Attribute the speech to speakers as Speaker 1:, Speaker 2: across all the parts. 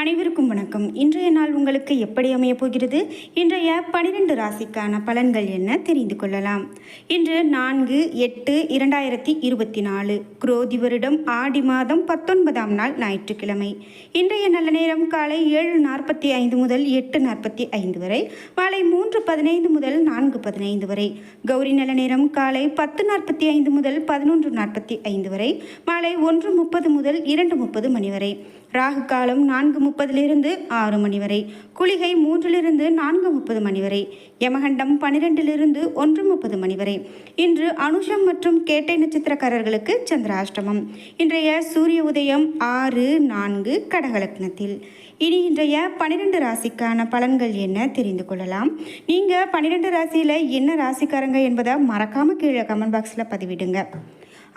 Speaker 1: அனைவருக்கும் வணக்கம். இன்றைய நாள் உங்களுக்கு எப்படி அமையப் போகிறது? இன்றைய பனிரெண்டு ராசிக்கான பலன்கள் என்ன தெரிந்து கொள்ளலாம். இன்று நான்கு எட்டு இரண்டாயிரத்தி இருபத்தி நாலு. குரோதி வருடம் ஆடி மாதம் பத்தொன்பதாம் நாள் ஞாயிற்றுக்கிழமை. இன்றைய நல்ல நேரம் காலை ஏழு நாற்பத்தி ஐந்து முதல் எட்டு நாற்பத்தி ஐந்து வரை மாலை மூன்று பதினைந்து முதல் நான்கு பதினைந்து வரை. கௌரி நல்ல நேரம் காலை பத்து நாற்பத்தி ஐந்து முதல் பதினொன்று நாற்பத்தி ஐந்து வரை மாலை ஒன்று முப்பது முதல் இரண்டு முப்பது மணி வரை. ராகு காலம் நான்கு முப்பதிலிருந்து ஆறு மணி வரை குளிகை மூன்றிலிருந்து நான்கு முப்பது மணி வரை யமகண்டம் பனிரெண்டிலிருந்து ஒன்று முப்பது மணி வரை. இன்று அனுஷம் மற்றும் கேட்டை நட்சத்திரக்காரர்களுக்கு சந்திராஷ்டமம். இன்றைய சூரிய உதயம் ஆறு நான்கு கடகலக்னத்தில். இனி இன்றைய பன்னிரெண்டு ராசிக்கான பலன்கள் என்ன தெரிந்து கொள்ளலாம். நீங்கள் பன்னிரெண்டு ராசியில் என்ன ராசிக்காரங்க என்பதை மறக்காமல் கீழே கமெண்ட் பாக்ஸில் பதிவிடுங்க.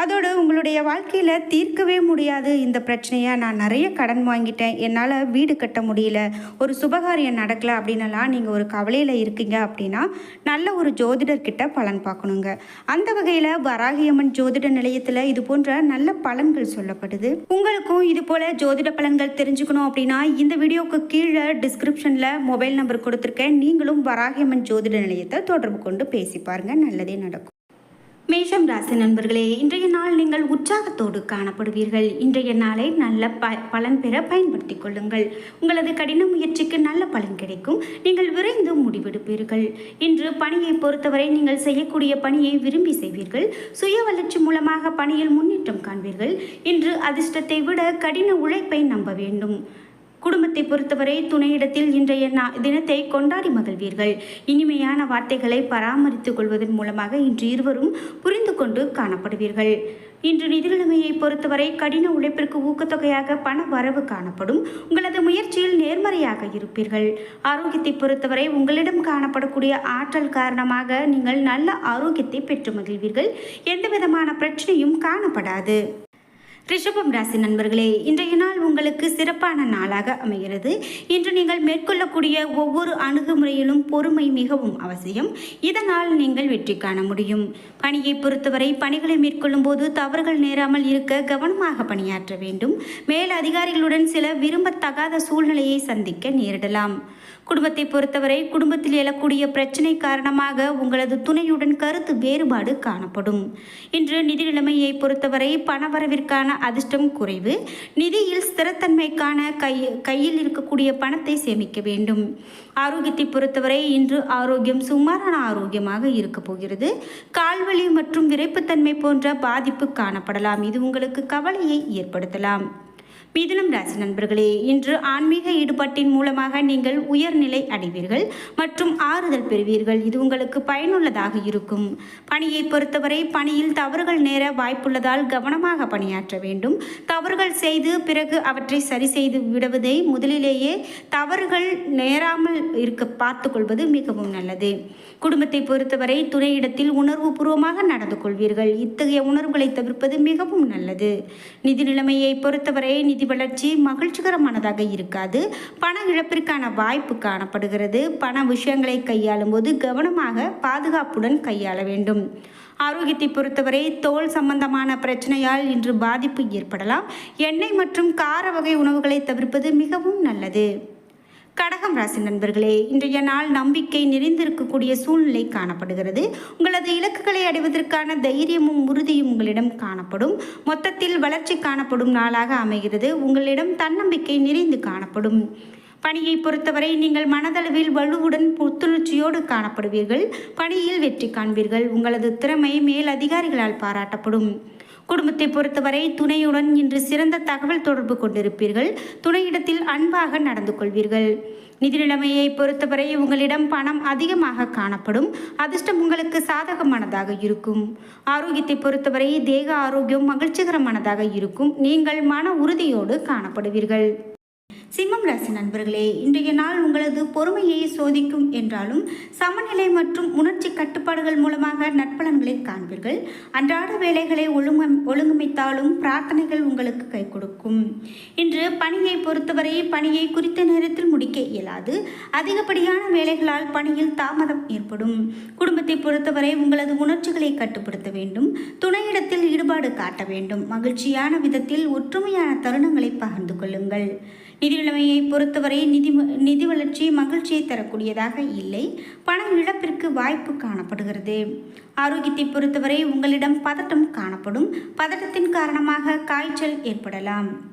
Speaker 1: அதோடு உங்களுடைய வாழ்க்கையில் தீர்க்கவே முடியாது. இந்த பிரச்சனையை நான் நிறைய கடன் வாங்கிட்டேன். என்னால் வீடு கட்ட முடியல. ஒரு சுபகாரியம் நடக்கலை அப்படின்னலாம் நீங்கள் ஒரு கவலையில் இருக்கீங்க அப்படின்னா நல்ல ஒரு ஜோதிடர்கிட்ட பலன் பார்க்கணுங்க. அந்த வகையில் வராகியம்மன் ஜோதிட நிலையத்தில் இது போன்ற நல்ல பலன்கள் சொல்லப்படுது. உங்களுக்கும் இது போல் ஜோதிட பலன்கள் தெரிஞ்சுக்கணும் அப்படின்னா இந்த வீடியோவுக்கு கீழே டிஸ்கிரிப்ஷனில் மொபைல் நம்பர் கொடுத்துருக்கேன். நீங்களும் வராகியம்மன் ஜோதிட நிலையத்தை தொடர்பு கொண்டு பேசி பாருங்கள் நல்லதே நடக்கும். மேஷம் ராசி நண்பர்களே இன்றைய நாள் நீங்கள் உற்சாகத்தோடு காணப்படுவீர்கள். இன்றைய நாளை நல்ல ப பலன் பெற பயன்படுத்திக் கொள்ளுங்கள். உங்களது கடின முயற்சிக்கு நல்ல பலன் கிடைக்கும். நீங்கள் விரைந்து முடிவெடுப்பீர்கள். இன்று பணியை பொறுத்தவரை நீங்கள் செய்யக்கூடிய பணியை விரும்பி செய்வீர்கள். சுய வளர்ச்சி மூலமாக பணியில் முன்னேற்றம் காண்பீர்கள். இன்று அதிர்ஷ்டத்தை விட கடின உழைப்பை நம்ப வேண்டும். குடும்பத்தை பொறுத்தவரை துணையிடத்தில் இன்றைய நா- தினத்தை கொண்டாடி மகிழ்வீர்கள். இனிமையான வார்த்தைகளை பராமரித்துக் கொள்வதன் மூலமாக இன்று இருவரும் புரிந்து கொண்டு காணப்படுவீர்கள். இன்று நிதிநிலைமையை பொறுத்தவரை கடின உழைப்பிற்கு ஊக்கத்தொகையாக பண வரவு காணப்படும். உங்களது முயற்சியில் நேர்மறையாக இருப்பீர்கள். ஆரோக்கியத்தை பொறுத்தவரை உங்களிடம் காணப்படக்கூடிய ஆற்றல் காரணமாக நீங்கள் நல்ல ஆரோக்கியத்தை பெற்று மகிழ்வீர்கள். எந்த விதமான பிரச்சனையும் காணப்படாது. ரிஷபம் ராசி நண்பர்களே இன்றைய நாள் உங்களுக்கு சிறப்பான நாளாக அமைகிறது. இன்று நீங்கள் மேற்கொள்ளக்கூடிய ஒவ்வொரு அணுகுமுறையிலும் பொறுமை மிகவும் அவசியம். இதனால் நீங்கள் வெற்றி காண முடியும். பணியை பொறுத்தவரை பணிகளை மேற்கொள்ளும் போது தவறுகள் நேராமல் இருக்க கவனமாக பணியாற்ற வேண்டும். மேல் அதிகாரிகளுடன் சில விரும்பத்தகாத சூழ்நிலையை சந்திக்க நேரிடலாம். குடும்பத்தை பொறுத்தவரை குடும்பத்தில் எழக்கூடிய பிரச்சனை காரணமாக உங்களது துணையுடன் கருத்து வேறுபாடு காணப்படும். இன்று நிதி நிலைமையை பொறுத்தவரை பணவரவிற்கான அதிர்ஷ்டம் குறைவு. நிதியில் ஸ்திரத்தன்மைக்கான கை கையில் இருக்கக்கூடிய பணத்தை சேமிக்க வேண்டும். ஆரோக்கியத்தை பொறுத்தவரை இன்று ஆரோக்கியம் சுமாரான ஆரோக்கியமாக இருக்க போகிறது. கால்வலி மற்றும் விரைப்புத்தன்மை போன்ற பாதிப்பு காணப்படலாம். இது உங்களுக்கு கவலையை ஏற்படுத்தலாம். மிதுனம் ராசி நண்பர்களே இன்று ஆன்மீக ஈடுபாட்டின் மூலமாக நீங்கள் உயர்நிலை அடைவீர்கள் மற்றும் ஆறுதல் பெறுவீர்கள். இது உங்களுக்கு பயனுள்ளதாக இருக்கும். பணியை பொறுத்தவரை பணியில் தவறுகள் நேர வாய்ப்புள்ளதால் கவனமாக பணியாற்ற வேண்டும். தவறுகள் செய்து பிறகு அவற்றை சரி செய்து விடுவதை முதலிலேயே தவறுகள் நேராமல் இருக்க பார்த்துக்கொள்வது மிகவும் நல்லது. குடும்பத்தை பொறுத்தவரை துணையிடத்தில் உணர்வுபூர்வமாக நடந்து கொள்வீர்கள். இத்தகைய உணர்வுகளை தவிர்ப்பது மிகவும் நல்லது. நிதி நிலைமையை பொறுத்தவரை நிதி வளர்ச்சி மகிழ்ச்சிகரமானதாக இருக்காது. பண இழப்பிற்கான வாய்ப்பு காணப்படுகிறது. பண விஷயங்களை கையாளும் போது கவனமாக பாதுகாப்புடன் கையாள வேண்டும். ஆரோக்கியத்தை பொறுத்தவரை தோல் சம்பந்தமான பிரச்சனையால் இன்று பாதிப்பு ஏற்படலாம். எண்ணெய் மற்றும் கார வகை உணவுகளை தவிர்ப்பது மிகவும் நல்லது. கடகம் ராசி நண்பர்களே இன்றைய நாள் நம்பிக்கை நிறைந்திருக்கக்கூடிய சூழ்நிலை காணப்படுகிறது. உங்களது இலக்குகளை அடைவதற்கான தைரியமும் உறுதியும் உங்களிடம் காணப்படும். மொத்தத்தில் வளர்ச்சி காணப்படும் நாளாக அமைகிறது. உங்களிடம் தன்னம்பிக்கை நிறைந்து காணப்படும். பணியை பொறுத்தவரை நீங்கள் மனதளவில் வலுவுடன் புத்துணர்ச்சியோடு காணப்படுவீர்கள். பணியில் வெற்றி காண்பீர்கள். உங்களது திறமை மேல் அதிகாரிகளால் பாராட்டப்படும். குடும்பத்தை பொறுத்தவரை துணையுடன் இன்று சிறந்த தகவல் தொடர்பு கொண்டிருப்பீர்கள். துணையிடத்தில் அன்பாக நடந்து கொள்வீர்கள். நிதி நிலைமையை பொறுத்தவரை உங்களிடம் பணம் அதிகமாக காணப்படும். அதிர்ஷ்டம் உங்களுக்கு சாதகமானதாக இருக்கும். ஆரோக்கியத்தை பொறுத்தவரை தேக ஆரோக்கியம் மகிழ்ச்சிகரமானதாக இருக்கும். நீங்கள் மன உறுதியோடு காணப்படுவீர்கள். சிம்மம் ராசி நண்பர்களே இன்றைய நாள் உங்களது பொறுமையை சோதிக்கும் என்றாலும் சமநிலை மற்றும் உணர்ச்சி கட்டுப்பாடுகள் மூலமாக நற்பலன்களை காண்பீர்கள். அன்றாட வேலைகளை ஒழுங்கு ஒழுங்கமைத்தாலும் பிரார்த்தனைகள் உங்களுக்கு கை கொடுக்கும். இன்று பணியை பொறுத்தவரை பணியை குறித்த நேரத்தில் முடிக்க இயலாது. அதிகப்படியான வேலைகளால் பணியில் தாமதம் ஏற்படும். குடும்பத்தை பொறுத்தவரை உங்களது உணர்ச்சிகளை கட்டுப்படுத்த வேண்டும். துணையிடத்தில் ஈடுபாடு காட்ட வேண்டும். மகிழ்ச்சியான விதத்தில் ஒற்றுமையான தருணங்களை பகிர்ந்து கொள்ளுங்கள். நிதி நிதிநிலைமையை பொறுத்தவரை நிதி நிதி வளர்ச்சி மகிழ்ச்சியை தரக்கூடியதாக இல்லை. பணம் இழப்பிற்கு வாய்ப்பு காணப்படுகிறது. ஆரோக்கியத்தை பொறுத்தவரை உங்களிடம் பதட்டம் காணப்படும். பதட்டத்தின் காரணமாக காய்ச்சல் ஏற்படலாம்.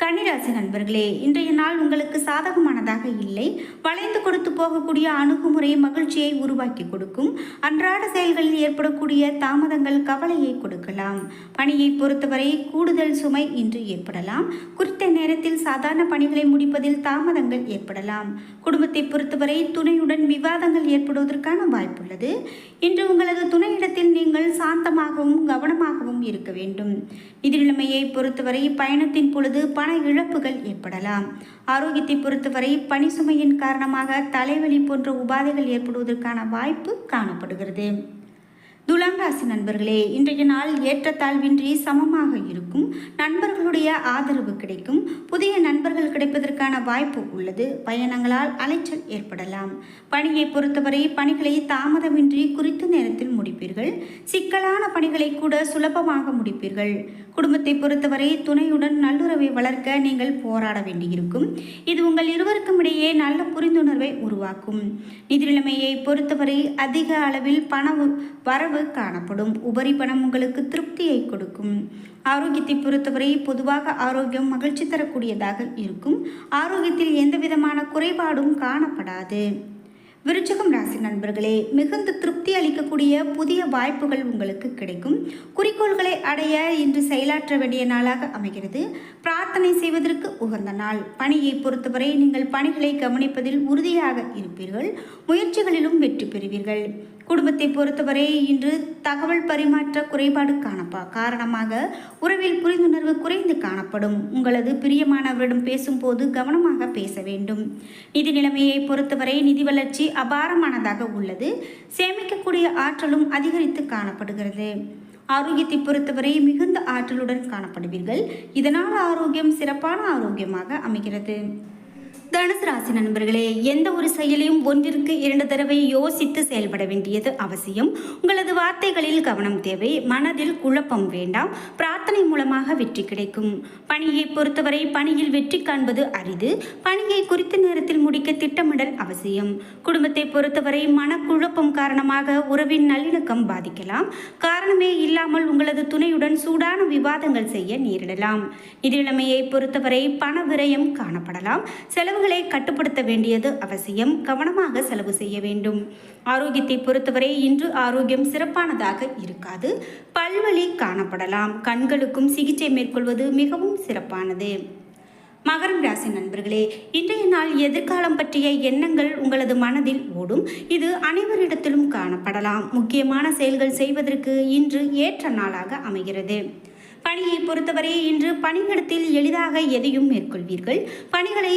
Speaker 1: கன்னிராசி நண்பர்களே இன்றைய நாள் உங்களுக்கு சாதகமானதாக இல்லை. வளைந்து கொடுத்து போகக்கூடிய அணுகுமுறை மகிழ்ச்சியை உருவாக்கி கொடுக்கும். அன்றாட செயல்களில் ஏற்படக்கூடிய தாமதங்கள் கவலையை கொடுக்கலாம். பணியை பொறுத்தவரை கூடுதல் சுமை இன்று ஏற்படலாம். குறித்த நேரத்தில் சாதாரண பணிகளை முடிப்பதில் தாமதங்கள் ஏற்படலாம். குடும்பத்தை பொறுத்தவரை துணையுடன் விவாதங்கள் ஏற்படுவதற்கான வாய்ப்புள்ளது. இன்று உங்களது துணையிடத்தில் நீங்கள் சாந்தமாகவும் கவனமாகவும் இருக்க வேண்டும். நிதி நிலைமையை பொறுத்தவரை பயணத்தின் பொழுது பண இழப்புகள் ஏற்படலாம். ஆரோக்கியத்தை பொறுத்தவரை பணி சுமையின் காரணமாக தலைவலி போன்ற உபாதைகள் ஏற்படுவதற்கான வாய்ப்பு காணப்படுகிறது. துலாம் ராசி நண்பர்களே இன்றைய நாள் ஏற்றத்தாழ்வின்றி சமமாக இருக்கும். நண்பர்களுடைய ஆதரவு கிடைக்கும். புதிய நண்பர்கள் கிடைப்பதற்கான வாய்ப்பு உள்ளது. பயணங்களால் அலைச்சல் ஏற்படலாம். பணியை பொறுத்தவரை பணிகளை தாமதமின்றி குறித்த நேரத்தில் முடிப்பீர்கள். சிக்கலான பணிகளை கூட சுலபமாக முடிப்பீர்கள். குடும்பத்தை பொறுத்தவரை துணையுடன் நல்லுறவை வளர்க்க நீங்கள் போராட வேண்டியிருக்கும். இது உங்கள் இருவருக்கும் இடையே நல்ல புரிந்துணர்வை உருவாக்கும். நிதிநிலைமையை பொறுத்தவரை அதிக அளவில் பண வரவு காணப்படும். உபரி பணம் உங்களுக்கு திருப்தியை கொடுக்கும். ஆரோக்கியத்தை பொறுத்தவரை பொதுவாக ஆரோக்கியம் மகிழ்ச்சி தரக்கூடியதாக இருக்கும். ஆரோக்கியத்தில் எந்த விதமான குறைபாடும் காணப்படாது. விருச்சகம் ராசி நண்பர்களே மிகுந்த திருப்தி அளிக்கக்கூடிய புதிய வாய்ப்புகள் உங்களுக்கு கிடைக்கும். குறிக்கோள்களை அடைய இன்று செயலாற்ற வேண்டிய நாளாக அமைகிறது. பிரார்த்தனை செய்வதற்கு உகந்த நாள். பணியை பொறுத்தவரை நீங்கள் பணிகளை கவனிப்பதில் உறுதியாக இருப்பீர்கள். முயற்சிகளிலும் வெற்றி பெறுவீர்கள். குடும்பத்தை பொறுத்தவரை இன்று தகவல் பரிமாற்ற குறைபாடு காணப்பா காரணமாக உறவில் புரிந்துணர்வு குறைந்து காணப்படும். உங்களது பிரியமானவரிடம் பேசும்போது கவனமாக பேச வேண்டும். நிதி நிலைமையை பொறுத்தவரை நிதி வளர்ச்சி அபாரமானதாக உள்ளது. சேமிக்கக்கூடிய ஆற்றலும் அதிகரித்து காணப்படுகிறது. ஆரோக்கியத்தை பொறுத்தவரை மிகுந்த ஆற்றலுடன் காணப்படுவீர்கள். இதனால் ஆரோக்கியம் சிறப்பான ஆரோக்கியமாக அமைகிறது. தனுசு ராசி நண்பர்களே எந்த ஒரு செயலையும் ஒன்றிற்கு இரண்டு தடவை யோசித்து செயல்பட வேண்டியது அவசியம். உங்களது வார்த்தைகளில் கவனம் தேவை மனதில் குழப்பம் வேண்டாம் பிரார்த்தனை மூலமாக வெற்றி கிடைக்கும். பணியை பொறுத்தவரை பணியில் வெற்றி காண்பது அரிது பணியை குறித்த நேரத்தில் முடிக்க திட்டமிடல் அவசியம். குடும்பத்தை பொறுத்தவரை மனக்குழப்பம் காரணமாக உறவின் நல்லிணக்கம் பாதிக்கலாம். காரணமே இல்லாமல் உங்களது துணையுடன் சூடான விவாதங்கள் செய்ய நேரிடலாம். நிதிநிலைமையை பொறுத்தவரை பண விரயம் காணப்படலாம். செலவுகளை கட்டுப்படுத்த வேண்டியது அவசியம். கவனமாக செலவு செய்ய வேண்டும். ஆரோக்கியத்தை பொறுத்தவரை இன்று ஆரோக்கியம் சிறப்பானதாக இருக்காது. பல்வழி காணப்படலாம். கண்களுக்கும் சிகிச்சை மேற்கொள்வது மிகவும் சிறப்பானது. மகரம் ராசி நண்பர்களே இன்றைய நாள் எதிர்காலம் பற்றிய எண்ணங்கள் உங்களது மனதில் ஓடும். இது அனைவரிடத்திலும் காணப்படலாம். முக்கியமான செயல்கள் செய்வதற்கு இன்று ஏற்ற நாளாக அமைகிறது. பணியை பொறுத்தவரை இன்று பணியிடத்தில் எளிதாக எதையும் மேற்கொள்வீர்கள். பணிகளை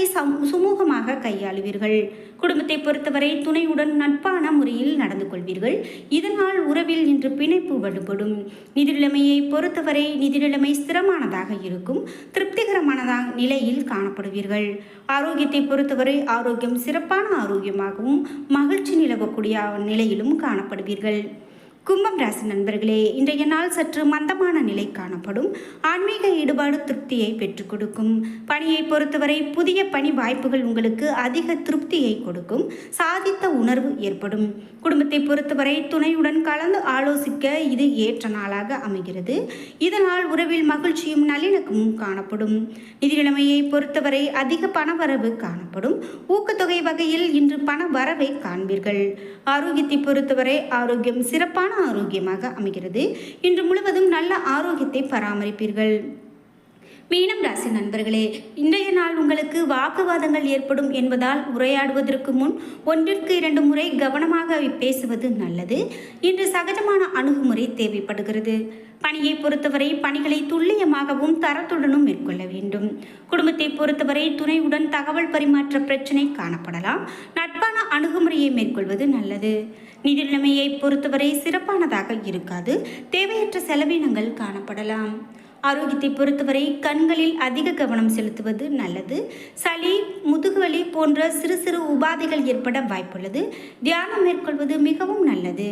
Speaker 1: சுமூகமாக கையாளுவீர்கள். குடும்பத்தை பொறுத்தவரை துணையுடன் நட்பான முறையில் நடந்து கொள்வீர்கள். இதனால் உறவில் இன்று பிணைப்பு வலுப்படும். நிதி நிலைமையை பொறுத்தவரை நிதிநிலைமை ஸ்திரமானதாக இருக்கும். திருப்திகரமானதாக நிலையில் காணப்படுவீர்கள். ஆரோக்கியத்தை பொறுத்தவரை ஆரோக்கியம் சிறப்பான ஆரோக்கியமாகவும் மகிழ்ச்சி நிலவக்கூடிய நிலையிலும் காணப்படுவீர்கள். கும்பம் ராசி நண்பர்களே இன்றைய நாள் சற்று மந்தமான நிலை காணப்படும். ஆன்மீக ஈடுபாடு திருப்தியை பெற்றுக் கொடுக்கும். பணியை பொறுத்தவரை புதிய பணி வாய்ப்புகள் உங்களுக்கு அதிக திருப்தியை கொடுக்கும். சாதித்த உணர்வு ஏற்படும். குடும்பத்தை பொறுத்தவரை துணையுடன் கலந்து ஆலோசிக்க இது ஏற்ற நாளாக அமைகிறது. இதனால் உறவில் மகிழ்ச்சியும் நல்லிணக்கமும் காணப்படும். நிதி நிலைமையை பொறுத்தவரை அதிக பணவரவு காணப்படும். ஊக்கத்தொகை வகையில் இன்று பண வரவை காண்பீர்கள். ஆரோக்கியத்தை பொறுத்தவரை ஆரோக்கியம் சிறப்பான ஆரோக்கியமாக அமைகிறது. இன்று முழுவதும் நல்ல ஆரோக்கியத்தை பராமரிப்பீர்கள். மீனம் ராசி நண்பர்களே இன்றைய நாள் உங்களுக்கு வாக்குவாதங்கள் ஏற்படும் என்பதால் உரையாடுவதற்கு முன் ஒன்றிற்கு இரண்டு முறை கவனமாக பேசுவது நல்லது. இன்று சகஜமான அணுகுமுறை தேவைப்படுகிறது. பணியை பொறுத்தவரை பணிகளை துல்லியமாகவும் தரத்துடனும் மேற்கொள்ள வேண்டும். குடும்பத்தை பொறுத்தவரை துணையுடன் தகவல் பரிமாற்ற பிரச்சனை காணப்படலாம். நட்பான அணுகுமுறையை மேற்கொள்வது நல்லது. நிதி நிலைமையை பொறுத்தவரை சிறப்பானதாக இருக்காது. தேவையற்ற செலவினங்கள் காணப்படலாம். ஆரோக்கியத்தை பொறுத்தவரை கண்களில் அதிக கவனம் செலுத்துவது நல்லது. சளி முதுகுவலி போன்ற சிறு சிறு உபாதைகள் ஏற்பட வாய்ப்புள்ளது. தியானம் மேற்கொள்வது மிகவும் நல்லது.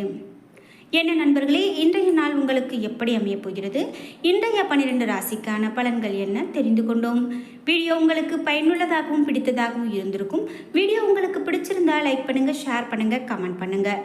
Speaker 1: என்ன நண்பர்களே இன்றைய நாள் உங்களுக்கு எப்படி அமையப் போகிறது? இன்றைய பன்னிரெண்டு ராசிக்கான பலன்கள் என்ன தெரிந்து கொண்டோம். வீடியோ உங்களுக்கு பயனுள்ளதாகவும் பிடித்ததாகவும் இருந்திருக்கும். வீடியோ உங்களுக்கு பிடிச்சிருந்தா லைக் பண்ணுங்கள் ஷேர் பண்ணுங்கள் கமெண்ட் பண்ணுங்கள்